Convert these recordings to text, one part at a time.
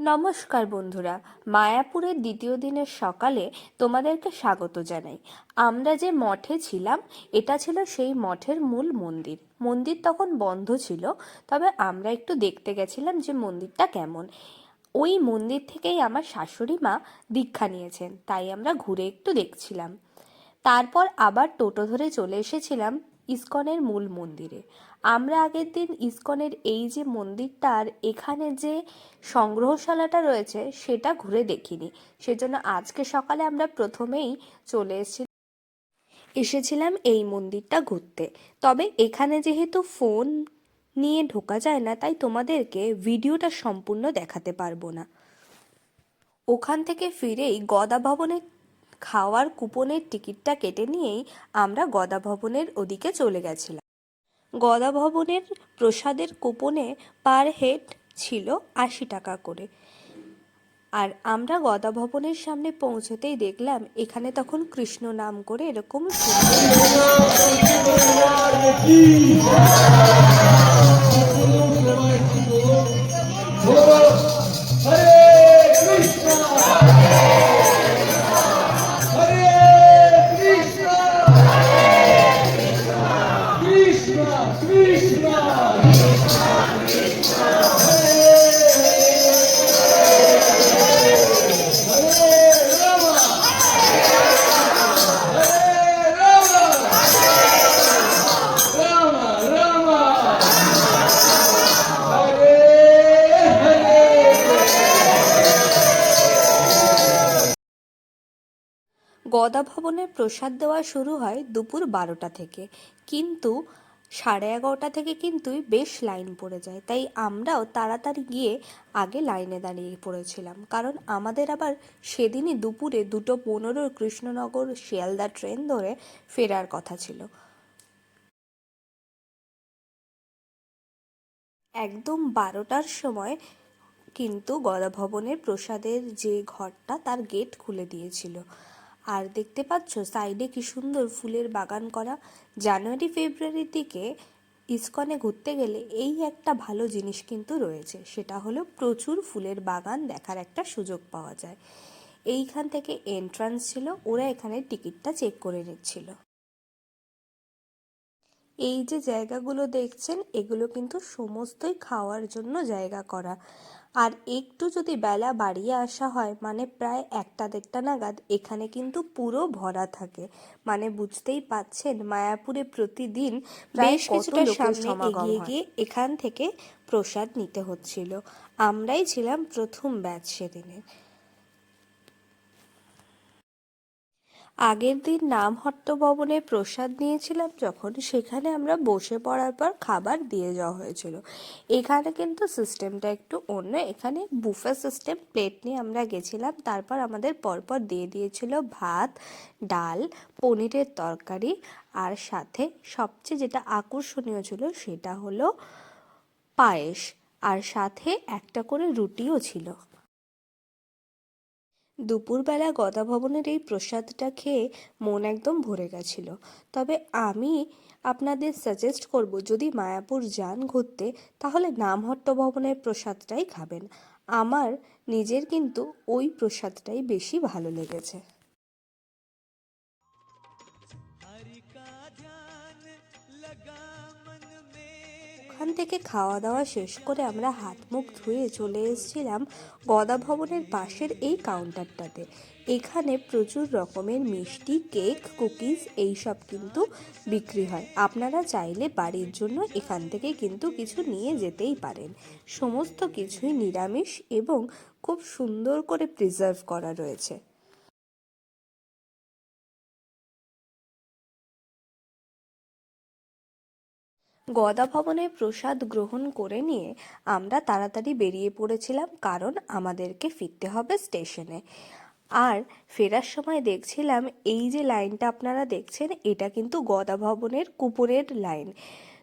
নমস্কার বন্ধুরা, মায়াপুরের দ্বিতীয় দিনের সকালে তোমাদেরকে স্বাগত জানাই। আমরা যে মঠে ছিলাম, এটা ছিল সেই মঠের মূল মন্দির। মন্দির তখন বন্ধ ছিল, তবে আমরা একটু দেখতে গেছিলাম যে মন্দিরটা কেমন। ওই মন্দির থেকেই আমার শাশুড়ি মা দীক্ষা নিয়েছেন, তাই আমরা ঘুরে একটু দেখছিলাম। তারপর আবার টোটো ধরে চলে এসেছিলাম ইস্কনের মূল মন্দিরে। আমরা আগের দিন ইস্কনের এই যে মন্দিরটার এখানে যে সংগ্রহশালাটা রয়েছে সেটা ঘুরে দেখিনি। সেজন্য আজকে সকালে আমরা প্রথমেই চলে এসেছি এসেছিলাম এই মন্দিরটা ঘুরতে। তবে এখানে যেহেতু ফোন নিয়ে ঢোকা যায় না, তাই তোমাদেরকে ভিডিওটা সম্পূর্ণ দেখাতে পারব না। ওখান থেকে ফিরেই গদা ভবনের খাওয়ার কুপনের টিকিটটা কেটে নিয়েই আমরা গদা ভবনের ওদিকে চলে গেছিলাম। গদা ভবনের প্রসাদের কুপনে পার হেড ছিল আশি টাকা করে। আর আমরা গদা ভবনের সামনে পৌঁছতেই দেখলাম, এখানে তখন কৃষ্ণ নাম করে এরকম গদা ভবনে প্রসাদ দেওয়া শুরু হয় দুপুর বারোটা থেকে। কিন্তু সাড়ে এগারোটা থেকে কিন্তু বেশ লাইন পড়ে যায়। তাই আমরাও তাড়াতাড়ি গিয়ে আগে লাইনে দাঁড়িয়ে পড়েছিলাম। কারণ আমাদের আবার সেদিনই দুপুরে দুটো পনেরোর কৃষ্ণনগর শিয়ালদা ট্রেন ধরে ফেরার কথা ছিল। একদম বারোটার সময় কিন্তু গদা ভবনের প্রসাদের যে ঘরটা তার গেট খুলে দিয়েছিল। আর দেখতে পাচ্ছ সাইডে কি সুন্দর ফুলের বাগান করা। জানুয়ারি ফেব্রুয়ারির দিকে ইস্কনে ঘুরতে গেলে এই একটা ভালো জিনিস কিন্তু রয়েছে, সেটা হলো প্রচুর ফুলের বাগান দেখার একটা সুযোগ পাওয়া যায়। এইখান থেকে এন্ট্রান্স ছিল, ওরা এখানে টিকিটটা চেক করে নিচ্ছিল। এই যে জায়গাগুলো দেখছেন এগুলো কিন্তু সমস্তই খাওয়ার জন্য জায়গা করা। আর একটু যদি বেলা বাড়িয়ে আসা হয় মানে প্রায় একটা দেড়টা নাগাদ এখানে কিন্তু পুরো ভরা থাকে। মানে বুঝতেই পাচ্ছেন মায়াপুরে প্রতিদিন বেশ কিছুটা সামনে এগিয়ে গিয়ে এখান থেকে প্রসাদ নিতে হচ্ছিল। আমরাই ছিলাম প্রথম ব্যাচ সেদিনের। আগের দিন নামহট্ট ভবনে প্রসাদ নিয়েছিলাম যখন সেখানে আমরা বসে পড়ার পর খাবার দিয়ে যাওয়া হয়েছিল। এখানে কিন্তু সিস্টেমটা একটু অন্য। এখানে বুফে সিস্টেম, প্লেট নিয়ে আমরা গেছিলাম। তারপর আমাদের পরপর দিয়ে দিয়েছিল ভাত, ডাল, পনিরের তরকারি আর সাথে সবচেয়ে যেটা আকর্ষণীয় ছিল সেটা হলো পায়েস। আর সাথে একটা করে রুটিও ছিল। দুপুরবেলা গদা ভবনের এই প্রসাদটা খেয়ে মন একদম ভরে গেছিল। তবে আমি আপনাদের সাজেস্ট করব, যদি মায়াপুর যান ঘুরতে, তাহলে নামহট্ট ভবনের প্রসাদটাই খাবেন। আমার নিজের কিন্তু ওই প্রসাদটাই বেশি ভালো লেগেছে। ওখান থেকে খাওয়া দাওয়া শেষ করে আমরা হাত মুখ ধুয়ে চলে এসেছিলাম গদা ভবনের পাশের এই কাউন্টারটাতে। এখানে প্রচুর রকমের মিষ্টি, কেক, কুকিজ এইসব কিন্তু বিক্রি হয়। আপনারা চাইলে বাড়ির জন্য এখান থেকে কিন্তু কিছু নিয়ে যেতেই পারেন। সমস্ত কিছুই নিরামিষ এবং খুব সুন্দর করে প্রিজার্ভ করা রয়েছে। গদা ভবনে প্রসাদ গ্রহণ করে নিয়ে আমরা তাড়াতাড়ি বেরিয়ে পড়েছিলাম কারণ আমাদেরকে ফিরতে হবে স্টেশনে। আর ফেরার সময় দেখছিলাম এই যে লাইনটা আপনারা দেখছেন, এটা কিন্তু গদা ভবনের কুপনের লাইন।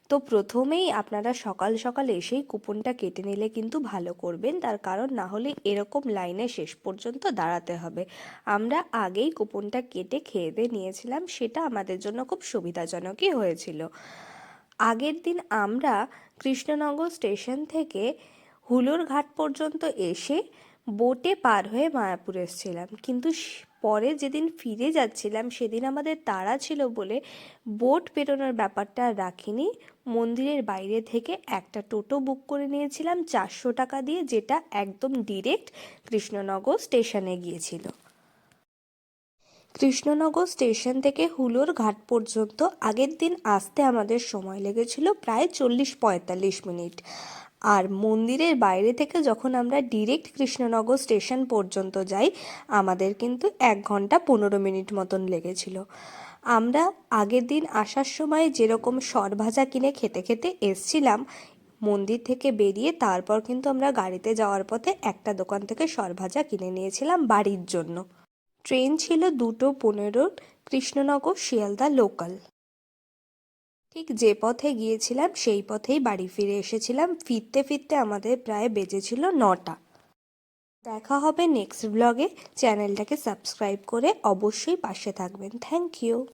তো প্রথমেই আপনারা সকাল সকাল এসেই কুপনটা কেটে নিলে কিন্তু ভালো করবেন, তার কারণ না হলে এরকম লাইনে শেষ পর্যন্ত দাঁড়াতে হবে। আমরা আগেই কুপনটা কেটে খেয়ে দিয়ে নিয়েছিলাম, সেটা আমাদের জন্য খুব সুবিধাজনকই হয়েছিল। আগের দিন আমরা কৃষ্ণনগর স্টেশন থেকে হুলোর ঘাট পর্যন্ত এসে বোটে পার হয়ে মায়াপুর এসেছিলাম। কিন্তু পরে যেদিন ফিরে যাচ্ছিলাম, সেদিন আমাদের তাড়া ছিল বলে বোট পেরোনোর ব্যাপারটা রাখিনি। মন্দিরের বাইরে থেকে একটা টোটো বুক করে নিয়েছিলাম, চারশো টাকা দিয়ে, যেটা একদম ডিরেক্ট কৃষ্ণনগর স্টেশনে গিয়েছিল। কৃষ্ণনগর স্টেশন থেকে হুলোর ঘাট পর্যন্ত আগের দিন আসতে আমাদের সময় লেগেছিল প্রায় চল্লিশ পঁয়তাল্লিশ মিনিট। আর মন্দিরের বাইরে থেকে যখন আমরা ডিরেক্ট কৃষ্ণনগর স্টেশন পর্যন্ত যাই, আমাদের কিন্তু এক ঘণ্টা পনেরো মিনিট মতন লেগেছিল। আমরা আগের দিন আসার সময় যেরকম সরভাজা কিনে খেতে খেতে এসছিলাম, মন্দির থেকে বেরিয়ে তারপর কিন্তু আমরা গাড়িতে যাওয়ার পথে একটা দোকান থেকে সরভাজা কিনে নিয়েছিলাম বাড়ির জন্য। ট্রেন ছিল দুটো পনেরোর কৃষ্ণনগর শিয়ালদা লোকাল। ঠিক যে পথে গিয়েছিলাম সেই পথেই বাড়ি ফিরে এসেছিলাম। ফিরতে ফিরতে আমাদের প্রায় বেজেছিল নটা। দেখা হবে নেক্সট ব্লগে চ্যানেলটাকে সাবস্ক্রাইব করে অবশ্যই পাশে থাকবেন। Thank you.